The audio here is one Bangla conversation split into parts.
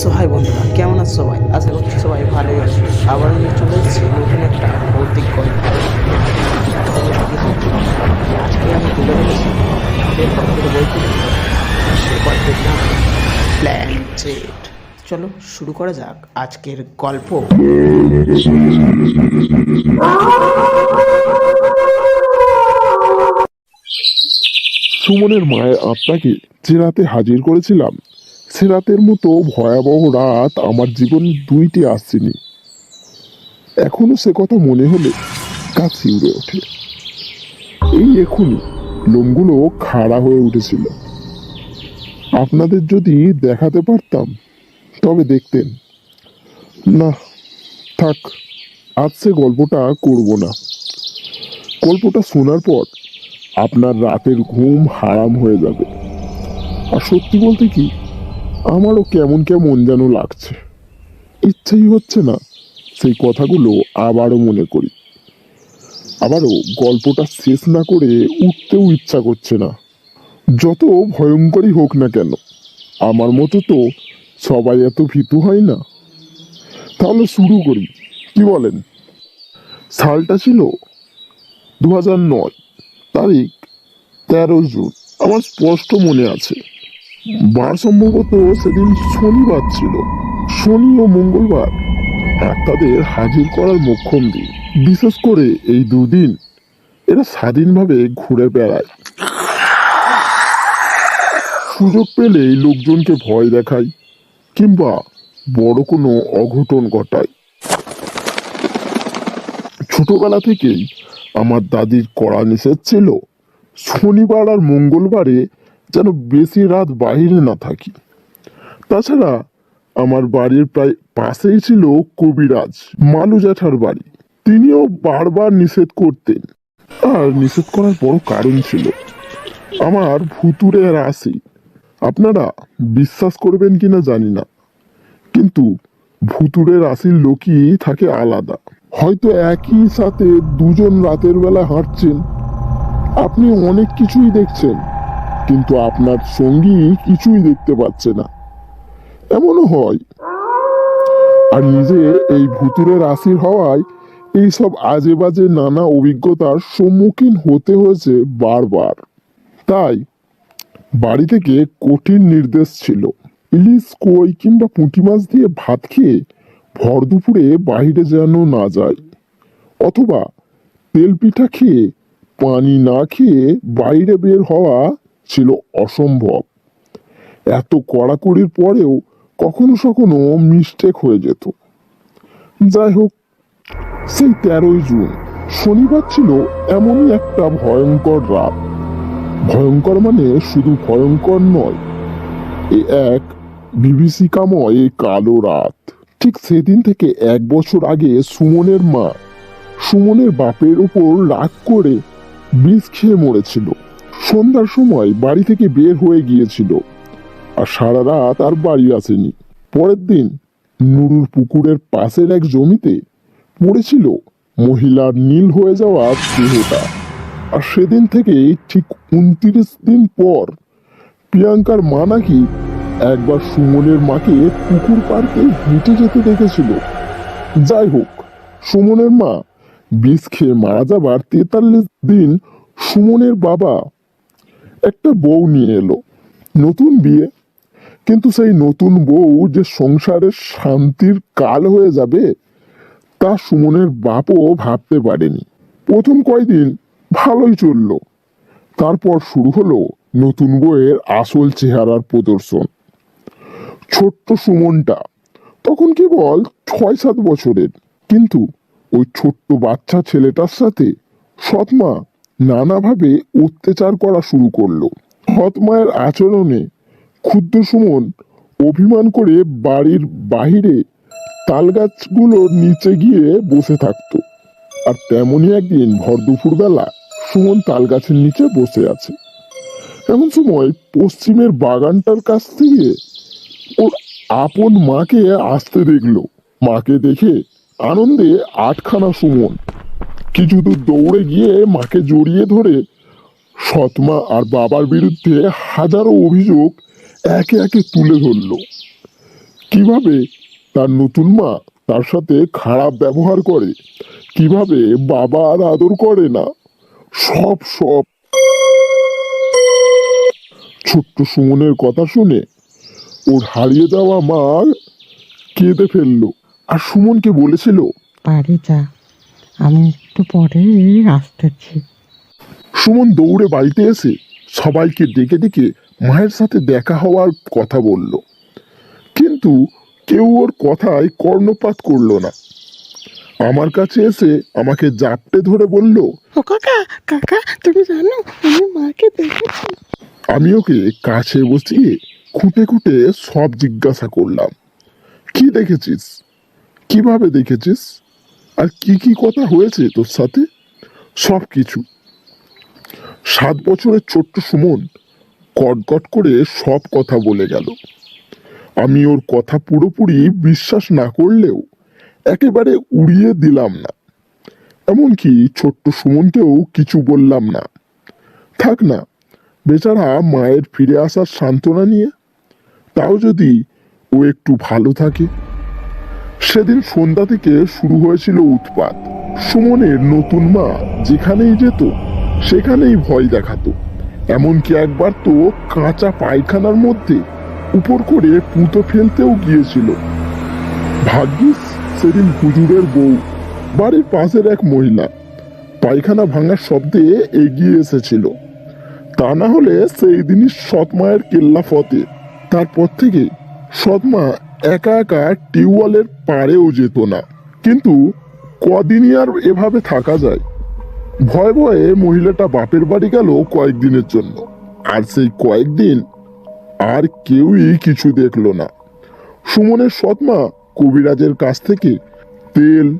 সো বন্ধুরা, কেমন আছো সবাই? আশা করছি সবাই ভালোই আছে। আবার নিয়ে চলে এসেছি নতুন একটা ভৌতিক গল্প। আজকে আমি তুলে ধরেছি চলো শুরু করা যাক আজকের গল্প। সুমনের মায়ের আত্মাকে যে রাতে হাজির করেছিলাম সে রাতের মতো ভয়াবহ রাত আমার জীবন দুইটি আসছেনি এখনও সে কথা মনে হলে গা উড়ে ওঠে। এই এখনই লোমগুলো খাড়া হয়ে উঠেছিল। আপনাদের যদি দেখাতে পারতাম, তবে দেখতেন। না, থাক, আজ সে গল্পটা করব না। গল্পটা শোনার পর আপনার রাতের ঘুম হারাম হয়ে যাবে। আর সত্যি বলতে কি আমারও কেমন কেমন যেন লাগছে। ইচ্ছেই হচ্ছে না সেই কথাগুলো আবারও মনে করি। আবারও গল্পটা শেষ না করে উঠতেও ইচ্ছা করছে না। যত ভয়ঙ্করই হোক না কেন, আমার মতো তো সবাই এত ভীতু হয় না। তাহলে শুরু করি, কি বলেন? সালটা ছিল দু হাজার নয়, তারিখ তেরো জুন। আমার স্পষ্ট মনে আছে। বার সম্ভবত সেদিন শনিবার ছিল। শনি ও মঙ্গলবার। ডাক্তারদের হাজির করার মোক্ষম দিন বিশেষ করে এই দুদিন। এরা স্বাধীনভাবে ঘুরে বেড়ায়। সুযোগ পেলেই লোকজনকে ভয় দেখায়, কিংবা বড় কোনো অঘটন ঘটায়। ছোটবেলা থেকেই আমার দাদির কড়া নিষেধ ছিল, শনিবার আর মঙ্গলবারে যেন বেশি রাত বাইরে না থাকি। তাছাড়া আমার বাড়ির প্রায় পাশেই ছিল কবিরাজ, মালু জ্যাঠার বাড়ি। তিনিও বারবার নিষেধ করতেন। আর নিষেধ করার বড় কারণ ছিল, আমার ভুতুরে রাশি। আপনারা বিশ্বাস করবেন কিনা জানি না, কিন্তু ভুতুরে রাশির লোকই থাকে আলাদা। হয়তো একই সাথে দুজন রাতের বেলা হাঁটছেন। আপনি অনেক কিছুই দেখছেন। কিন্তু আপনার সঙ্গী কিছুই দেখতে পাচ্ছে না। এমনও হয়। আর নিজে এই ভুতুরে রাশির হওয়ায় এইসব আজে বাজে নানা অভিজ্ঞতার সম্মুখীন হতে হয়েছে বারবার। তাই বাড়ি থেকে কঠিন নির্দেশ ছিল। ইলিশ, কই কিংবা পুঁটি মাছ দিয়ে ভাত খেয়ে ভর দুপুরে বাইরে যেন না যায় অথবা তেল পিঠা খেয়ে পানি না খেয়ে বাইরে বের হওয়া ছিল অসম্ভব। এত কড়াকড়ির পরেও কখনো কখনো মিস্টেক হয়ে যেত। যাই হোক, সেই তেরোই জুন, শনিবার ছিল এমনই একটা ভয়ঙ্কর রাত। ভয়ঙ্কর মানে শুধু ভয়ঙ্কর নয়, এ এক বিভীষিকাময় কালো রাত। ঠিক সেদিন থেকে এক বছর আগে সুমনের মা সুমনের বাপের উপর রাগ করে বিষ খেয়ে মরেছিল। সন্ধ্যার সময় বাড়ি থেকে বের হয়ে গিয়েছিল। আর সারা রাত আর বাড়ি আসেনি। পরের দিন নুরুর পুকুরের পাশের এক জমিতে পড়েছিল মহিলার নীল হয়ে যাওয়া দেহটা। আর সেদিন থেকে ঠিক উনত্রিশ দিন পর প্রিয়াঙ্কার মা নাকি একবার সুমনের মাকে পুকুর পাড়তে হেঁটে যেতে দেখেছিল। যাই হোক, সুমনের মা বিষ খেয়ে মারা যাবার তেতাল্লিশ দিন সুমনের বাবা একটা বউ নিয়ে এলো। নতুন বিয়ে। কিন্তু সেই নতুন বউ যে সংসারের শান্তির কাল হয়ে যাবে, তা সুমনের বাপও ভাবতে পারেনি। প্রথম কয়দিন ভালোই চলল। তারপর শুরু হলো নতুন বইয়ের আসল চেহারার প্রদর্শন। ছোট্ট সুমনটা তখন কেবল ছয় সাত বছরের। কিন্তু ওই ছোট্ট বাচ্চা ছেলেটার সাথে সৎমা নানাভাবে অত্যাচার করা শুরু করল। সৎমায়ের আচরণে ক্ষুদ্র সুমন অভিমান করে বাড়ির বাহিরে তালগাছগুলোর নিচে গিয়ে বসে থাকতো। আর তেমনই একদিন ভর দুপুরবেলা সুমন তালগাছের নিচে বসে আছে। এমন সময় পশ্চিমের বাগানটার কাছ থেকে ওর আপন মাকে আসতে দেখল। মাকে দেখে আনন্দে আটখানা সুমন কিছু দূর দৌড়ে গিয়ে মাকে জড়িয়ে ধরে? সৎমা আর বাবার বিরুদ্ধে হাজারো অভিযোগ একে একে তুলে ধরলো। কীভাবে তার নতুন মা তার সাথে খারাপ ব্যবহার করে? কীভাবে বাবা আর আদর করে না? সব সব। ছোট্ট সুমনের কথা শুনে ওর হারিয়ে যাওয়া মা কেঁদে ফেলল। আর সুমনকে বলেছিল বাড়ি যা, আমি একটু পরে আসতেছি। সুমন দৌড়ে বাড়িতে এসে সবাইকে ডেকে ডেকে মায়ের সাথে দেখা হওয়ার কথা বলল। কিন্তু কেউ ওর কথায় কর্ণপাত করল না। আমার কাছে এসে আমাকে জাপটে ধরে বলল ও কাকা কাকা তুমি জানো আমি মাকে দেখেছি। আমি ওকে কাছে বসিয়ে খুঁটে খুঁটে সব জিজ্ঞাসা করলাম কি দেখেছিস? কীভাবে দেখেছিস? আর কি কি কথা হয়েছে তোর সাথে? সব কিছু সাত বছরের ছোট্ট সুমন কটকট করে সব কথা বলে গেল। আমি ওর কথা পুরোপুরি বিশ্বাস না করলেও একেবারে উড়িয়ে দিলাম না। এমনকি ছোট্ট সুমনকেও কিছু বললাম না। থাক না, বেচারা মায়ের ফিরে আসার সান্ত্বনা নিয়ে। তাও যদি ও একটু ভালো থাকে। সেদিন সন্ধ্যা থেকে শুরু হয়েছিল উৎপাত। সুমনের নতুন মা যেখানেই যেত, সেখানেই ভয় দেখাতো। এমনকি একবার তো কাঁচা পায়খানার মধ্যে উপর করে পুঁতো ফেলতেও গিয়েছিল। ভাগ্যিস সেদিন হুজুরের বউ, বাড়ির পাশের এক মহিলা, পায়খানা ভাঙার শব্দে এগিয়ে এসেছিল। তা না হলে সেই দিনই সৎ মায়ের কেল্লা ফতে তারপর থেকে সৎ মা একা একা টিউবওয়েলের পাড়েও যেত না। কিন্তু কদিনই আর এভাবে থাকা যায়? ভয়ে ভয়ে মহিলাটা বাপের বাড়ি গেল কয়েকদিনের জন্য। আর সেই কয়েকদিন আর কেউই কিছু দেখল না। সুমনের সৎমা কবিরাজের কাছ থেকে তেল,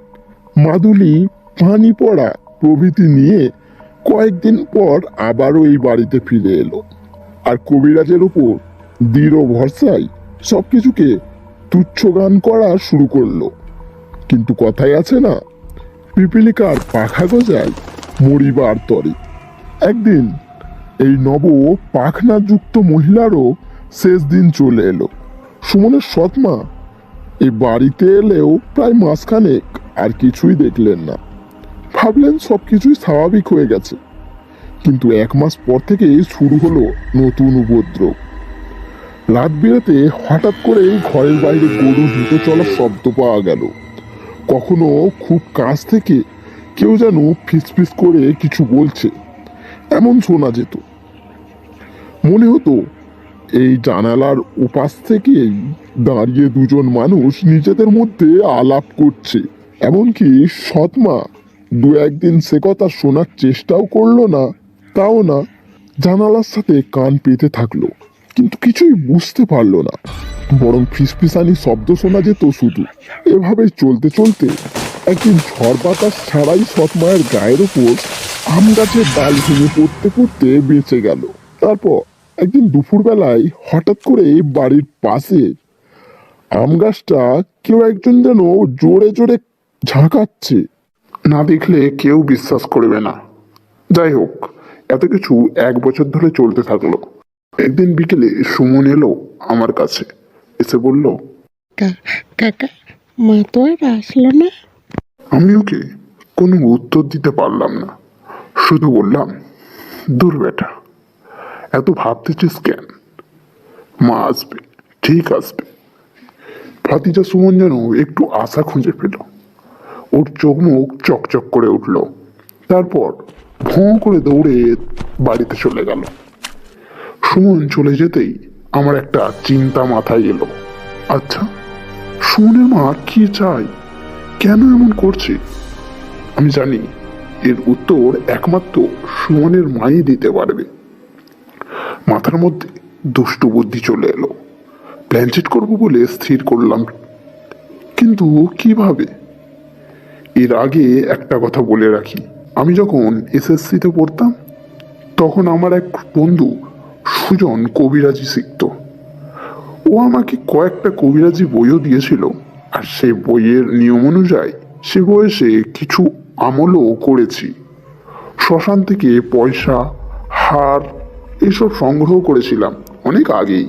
মাদুলি পানি পড়া প্রভৃতি নিয়ে কয়েকদিন পর আবারও এই বাড়িতে ফিরে এলো। আর কবিরাজের উপর দৃঢ় ভরসায় সবকিছুকে তুচ্ছ গান করা শুরু করল। কিন্তু কথাই আছে না, পিপিলিকার পাখা গজায় মরিবার তরে। একদিন এই নব পাখনাযুক্ত মহিলারও শেষ দিন চলে এলো। সুমনের সৎমা এই বাড়িতে এলেও প্রায় মাসখানেক আর কিছুই দেখলেন না। ভাবলেন সব কিছুই স্বাভাবিক হয়ে গেছে। কিন্তু এক মাস পর থেকে শুরু হলো নতুন উপদ্রব। রাত বিরাতে হঠাৎ করে ঘরের বাইরে গরু হেঁটে চলার শব্দ পাওয়া গেল। কখনো খুব কাছ থেকে কেউ যেন ফিসফিস করে কিছু বলছে। এমন শোনা যেত। মনে হতো, এই জানালার উপাস থেকেই দাঁড়িয়ে দুজন মানুষ নিজেদের মধ্যে আলাপ করছে। এমনকি সৎমা দু একদিন সে কথা শোনার চেষ্টাও করল না, তাও না, জানালার সাথে কান পেতে থাকল। কিন্তু কিছুই বুঝতে পারল না। বরং ফিসফিসানি শব্দ শোনা যেত শুধু। এভাবে চলতে চলতে একদিন ঝড় বাতাস ছাড়াই সৎমায়ের গায়ের ওপর আম গাছের ডাল ভেঙে পড়তে পড়তে বেঁচে গেল। তারপর একদিন দুপুরবেলায় হঠাৎ করে বাড়ির পাশে আম গাছটা কেউ একজন যেন জোরে জোরে ঝাঁকাচ্ছে। না দেখলে কেউ বিশ্বাস করবে না। যাই হোক, এত কিছু এক বছর ধরে চলতে থাকল। একদিন বিকেলে সুমন এলো আমার কাছে। এসে বলল কাকা মা তো আর আসলো না। আমি ওকে কোনো উত্তর দিতে পারলাম না। শুধু বললাম দূর বেটা এত ভাবতেছিস কেন? মা আসবে ঠিক আসবে। ভাতিজা সুমন যেন একটু আশা খুঁজে পেল। ওর চোখ মুখ চকচক করে উঠল। তারপর ভোঁ করে দৌড়ে বাড়িতে চলে গেল। সুমন চলে যেতেই আমার একটা চিন্তা মাথায় এলো। আচ্ছা সুমনের মা কি চায়? কেন এমন করছে? আমি জানি এর উত্তর একমাত্র সুমনের মাই দিতে পারবে। মাথার মধ্যে দুষ্টু বুদ্ধি চলে এলো। প্ল্যানচেট করব বলে স্থির করলাম। কিন্তু কীভাবে? এর আগে একটা কথা বলে রাখি। আমি যখন এসএসসিতে পড়তাম, তখন আমার এক বন্ধু সুজন কবিরাজি শিখত ও আমাকে কয়েকটা কবিরাজি বইও দিয়েছিল, আর সে বইয়ের নিয়ম অনুযায়ী সে বয়সে কিছু আমলও করেছি। শ্মশান থেকে পয়সা, হার এসব সংগ্রহ করেছিলাম অনেক আগেই।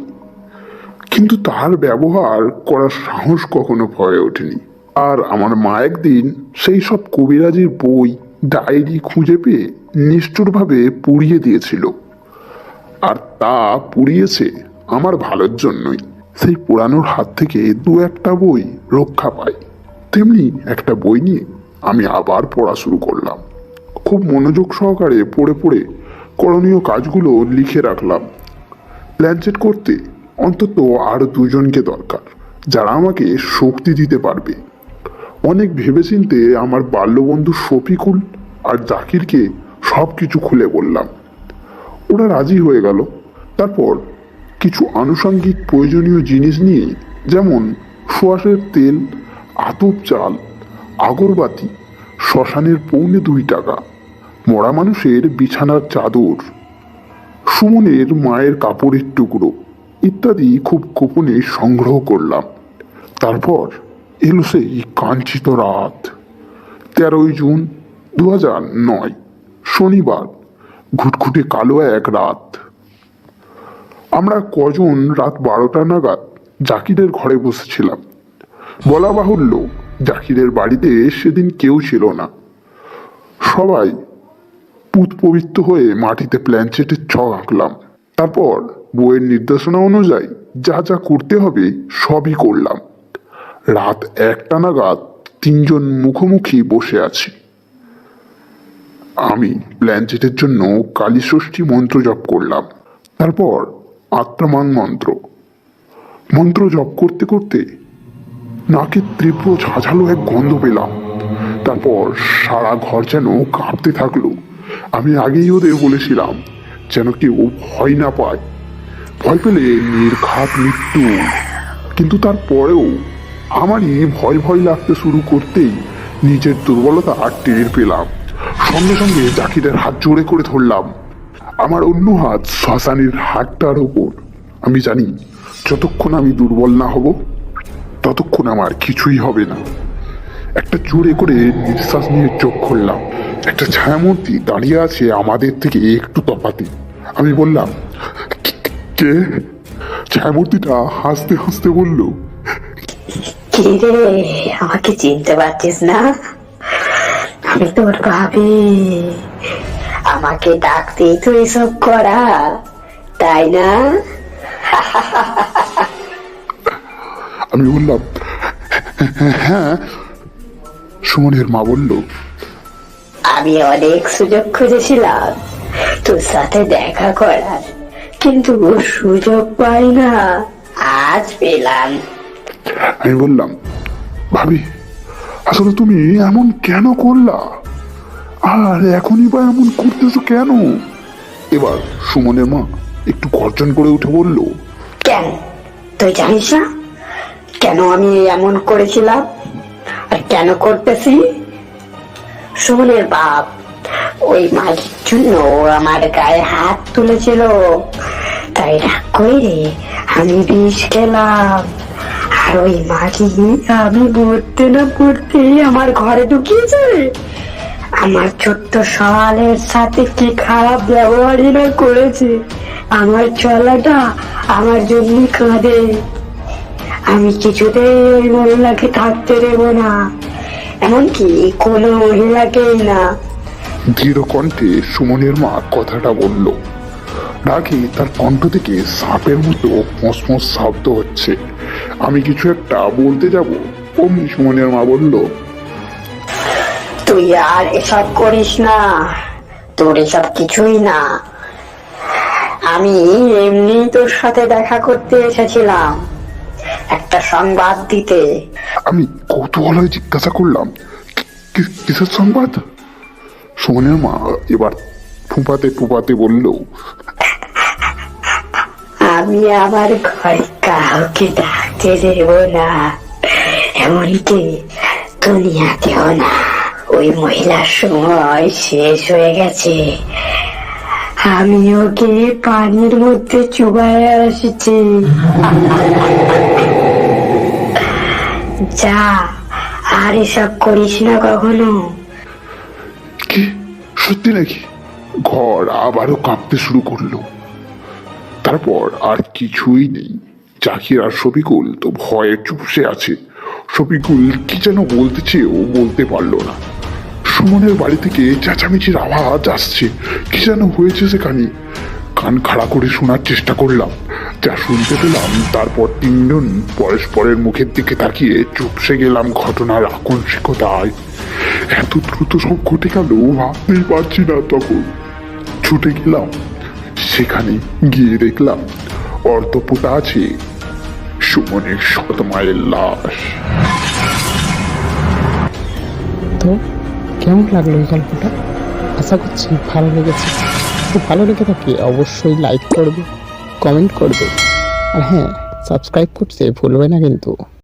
কিন্তু তার ব্যবহার করার সাহস কখনো হয়ে ওঠেনি। আর আমার মা একদিন সেই সব কবিরাজির বই ডায়েরি খুঁজে পেয়ে নিষ্ঠুরভাবে পুড়িয়ে দিয়েছিল। আর তা পুড়িয়েছে আমার ভালোর জন্যই। সেই পোড়ানোর হাত থেকে দু একটা বই রক্ষা পাই। তেমনি একটা বই নিয়ে আমি আবার পড়া শুরু করলাম। খুব মনোযোগ সহকারে পড়ে পড়ে করণীয় কাজগুলো লিখে রাখলাম। প্ল্যানচেট করতে অন্তত আরও দুজনকে দরকার, যারা আমাকে শক্তি দিতে পারবে। অনেক ভেবেচিন্তে আমার বাল্যবন্ধু শফিকুল আর জাকিরকে সব কিছু খুলে বললাম। ওরা রাজি হয়ে গেল। তারপর কিছু আনুষঙ্গিক প্রয়োজনীয় জিনিস নিয়ে, যেমন সোয়াশের তেল, আতপ চাল, আগরবাতি, শ্মশানের পৌনে দুই টাকা, মরা মানুষের বিছানার চাদর, সুমনের মায়ের কাপড়ের টুকরো ইত্যাদি খুব গোপনে সংগ্রহ করলাম। তারপর এলো সেই কাঞ্চিত রাত, তেরোই জুন দু নয়, শনিবার। ঘুটঘুটে কালো এক রাত। আমরা কজন রাত বারোটা নাগাদ জাকিরের ঘরে বসেছিলাম। বলা বাহুল্য জাকিরের বাড়িতে সেদিন কেউ ছিল না। সবাই পুত পবিত্র হয়ে মাটিতে প্ল্যানচেটের ছক আঁকলাম। তারপর বইয়ের নির্দেশনা অনুযায়ী যা যা করতে হবে সবই করলাম। রাত একটা নাগাদ তিনজন মুখোমুখি বসে আছি। আমি প্ল্যানচেটের জন্য কালীষষ্ঠী মন্ত্র জপ করলাম। তারপর আত্মমান মন্ত্র। মন্ত্র জপ করতে করতে নাকে তীব্র ঝাঝালো এক গন্ধ পেলাম। তারপর সারা ঘর যেন কাঁপতে থাকল। আমি আগেই ওদের বলেছিলাম যেন কেউ ভয় না পায়। ভয় পেলে নির্ঘাত মৃত্যু। কিন্তু তারপরেও আমারই ভয় ভয় লাগতে শুরু করতেই নিজের দুর্বলতা আর টের পেলাম। সঙ্গে সঙ্গে জাকিরের হাত জোরে করে ধরলাম। আমার অন্য হাত শ্মশানের হাতটার ওপর আমি জানি যতক্ষণ আমি দুর্বল না হব, ততক্ষণ আমার কিছুই হবে না। একটা জোরে করে নিঃশ্বাস নিয়ে চোখ খুললাম। একটা ছায়ামূর্তি দাঁড়িয়ে আছে আমাদের থেকে একটু তফাতে। আমি বললাম, "কে- ছায়ামূর্তিটা হাসতে হাসতে বলল আমাকে চিনতে পারছিস না? আমি তোর ভাবি। আমাকে ডাকতেই তো এসব করা তাই না? আমি বললাম হ্যাঁ সুমনের মা বলল। আমি অনেক সুযোগ খুঁজেছিলাম তোর সাথে দেখা করার কিন্তু সুযোগ পাই না। আজ পেলাম। আমি বললাম ভাবি আসলে তুমি এমন কেন করলা? আর এখনই বা এমন করতেছো কেন? এবার সুমনের মা একটু গর্জন করে উঠে বলল, কেন? তুই জানিস না? কেন আমি এমন করেছিলাম? আর কেন করতেছি? সুমনের বাপ ওই মাগির জন্য আমার গায়ে হাত তুলেছিল। তাই রাগ করে আমি বিষ খেলাম। আর ওই মাগি আমি মরতে না পড়তেই আমার ঘরে ঢুকিয়েছে আমার ছোট্ট সওয়ালের সাথে কি খারাপ ব্যবহারই না করেছে আমার চলাটা আমার জন্য কাঁদে আমি কিছুতেই ওই মহিলাকে থাকতে দেব না এমনকি কোনো মহিলাকেই না দৃঢ় কণ্ঠে সুমনের মা কথাটা বলল। রাগে তার কণ্ঠ থেকে সাপের মতো ফোঁস শব্দ হচ্ছে। আমি কিছু একটা বলতে যাব। অমনি সুমনের মা বলল তুই আর এসব করিস না। তোর এসব কিছুই না। আমি এমনি তোর সাথে দেখা করতে এসেছিলাম। একটা সংবাদ দিতে। আমি কৌতূহল হয়ে জিজ্ঞাসা করলাম "কি- কি- কিসের সংবাদ? সুমনের মা এবার ফুপাতে ফুপাতে বলল আমি আমার ঘরে কাউকে ডাকতে দেব না। এমনকি দুনিয়াতেও না। ওই মহিলার সময় শেষ হয়ে গেছে। আমি ওকে পানির মধ্যে চুবাই আসছি। যা, আর এসব করিস না কখনো। সত্যি নাকি? ঘর আবারও কাঁপতে শুরু করল। তারপর আর কিছুই নেই। জাকির আর শফিকুল তো ভয়ে চুপসে আছে। শফিকুল কি যেন বলতে চেয়েও বলতে পারল না। সুমনের বাড়ি থেকে চেঁচামেচির আওয়াজ আসছে। কি যেন হয়েছে সেখানে? কান খাড়া করে শোনার চেষ্টা করলাম। যা শুনতে পেলাম, তারপর তিনজন পরস্পরের মুখের দিকে তাকিয়ে চুপসে গেলাম ঘটনার আকস্মিকতায়। এত দ্রুত সব ঘটে গেল, ভাবতেই পারছি না তখন। ছুটে গেলাম সেখানে গিয়ে দেখলাম, অর্ধপোতা আছে। সুমনের শত মায়ের লাশ। তো, কেমন লাগল এই গল্পটা? আশা করছি ভালো লেগেছে। তো ভালো লেগে থাকে অবশ্যই লাইক করবে কমেন্ট করবে। আর হ্যাঁ সাবস্ক্রাইব করতে ভুলবে না কিন্তু।